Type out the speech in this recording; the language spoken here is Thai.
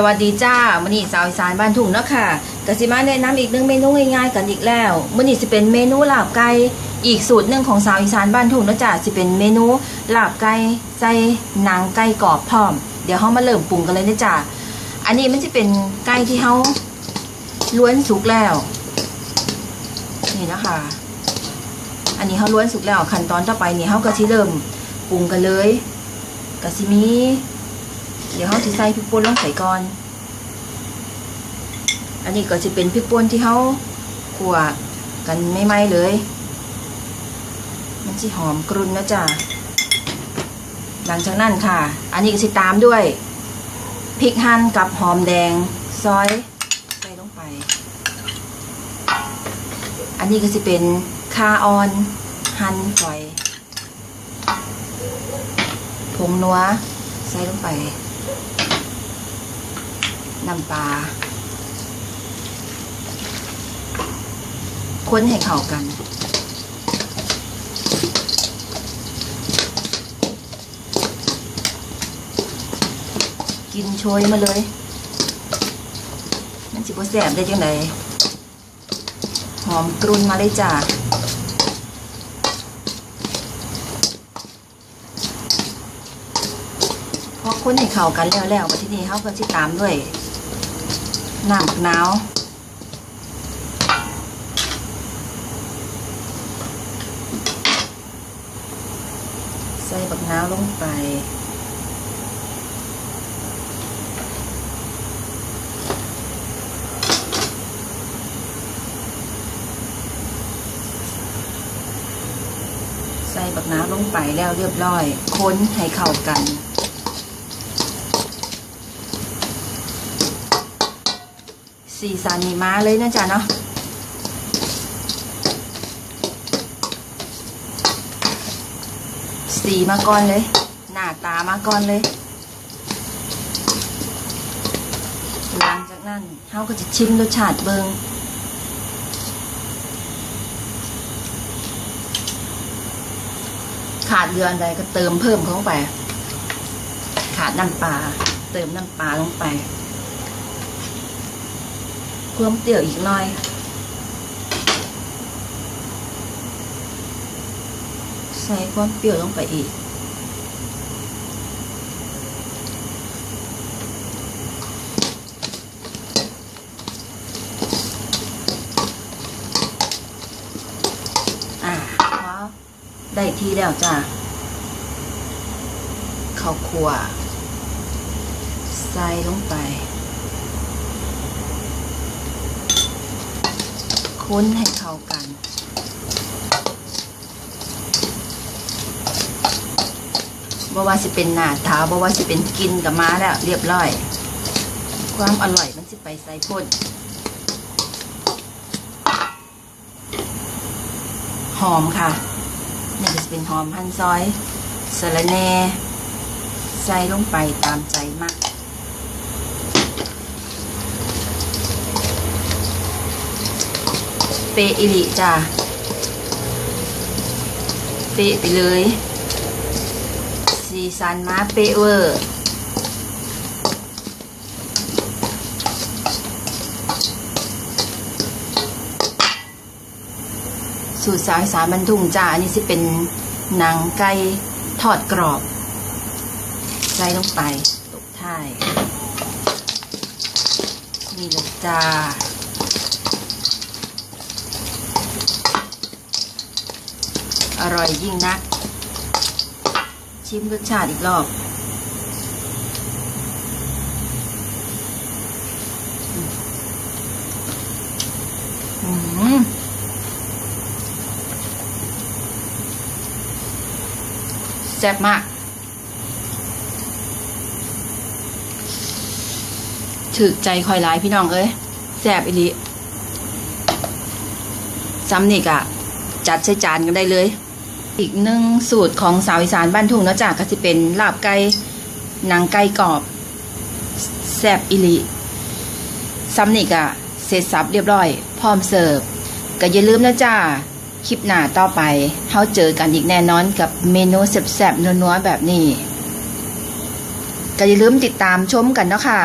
สวัสดีจ้ามื้อนี้สาวอีสานบ้านทุ่งเนาะค่ะกะสิมาแนะนำอีกหนึ่งเมนูง่ายๆกันอีกแล้วมื้อนี้สิเป็นเมนูลาบไก่อีกสูตรหนึ่งของสาวอีสานบ้านทุ่งเนาะจ้าสิเป็นเมนูลาบไก่ใส่หนังไก่กรอบพร้อม เดี๋ยวเฮามาเริ่มปรุงกันเลยนะจ้าอันนี้มันจะเป็นไก่ที่เฮาล้วนสุกแล้ว นี่นะคะอันนี้เฮาล้วนสุกแล้วขั้นตอนต่อไปนี่เฮาก็สิเริ่มปรุงกันเลยก็สิมี เดี๋ยวเขาจะใส่พริกป่นลงใส่ก่อน อันนี้ก็จะเป็นพริกป่นที่เขาขั่วกันไม่ไหมเลย มันจะหอมกรุ่นนะจ๊ะหลังจากนั้นค่ะ อันนี้ก็จะตามด้วยพริกหั่นกับหอมแดงซอยใส่ลงไป อันนี้ก็จะเป็นคาออนหั่นฝอยผงนัวใส่ลงไป น้ำปลาค้นให้เข้ากัน กินโชยมาเลย มันสิบ่แสบได้จังไดหอมกรุ่นมาเลยจ้าพอ ค้นให้เข้ากันแล้วแล้วมาที่นี่เขาก็สิตามด้วยน้ำมะนาวใส่บักนาวลงไปใส่บักน้ำลงไปแล้วเรียบร้อย ค้นให้เข้ากัน สีสันนี่มาเลยนะจ๊ะเนาะสีมาก่อนเลย หน้าตามาก่อนเลยหลังจากนั้นเขาก็จะชิมรสชาติเบิงขาดเรืออันใดก็เติมเพิ่มเข้าไป ขาดน้ำปลาเติมน้ำปลาลงไป เพิ่มเปรี้ยวอีกหน่อย ใส่ความเปรี้ยวลงไปอีก อ่าว้ได้ที่แล้วจ้ะข้าวคั่วใส่ลงไป ค้นให้เข้ากัน บ่ว่าสิเป็นหน้าตาบ่ว่าสิเป็นกินกับมาแล้ว เรียบร้อย ความอร่อยมันสิไปใส่พ่นหอมค่ะนี่จะเป็นหอมหั่นซอยสะระแหน่ใส่ลงไปตามใจมาก เปะอิลิจ้ะเปะไปเลย สีสันมาเปะเวอร์สูตรสาวสานบรรทุงจ้า อันนี้สิเป็นหนังไก่ทอดกรอบใส่ลงไปตกท้าย นี่เลยจ้า อร่อยยิ่งนัก ชิมรสชาติอีกรอบแซ่บมากถึกใจคอยร้ายพี่น้องเอ้ยแซ่บอีลีซ้ำนี่กะ จัดใส่จานกันได้เลย อีกหนึ่งสูตรของสาวอีสานบ้านทุ่งเนาะจ้ะก็จะเป็นลาบไก่หนังไก่กรอบแซบอิลิซ้ำนี่กะเสร็จสับเรียบร้อย พร้อมเสิร์ฟก็อย่าลืมนะจ้าคลิปหน้าต่อไปเฮาเจอกันอีกแน่นอนกับเมนูแซ่บๆนัวๆแบบนี้ก็อย่าลืมติดตามชมกันเนาะค่ะ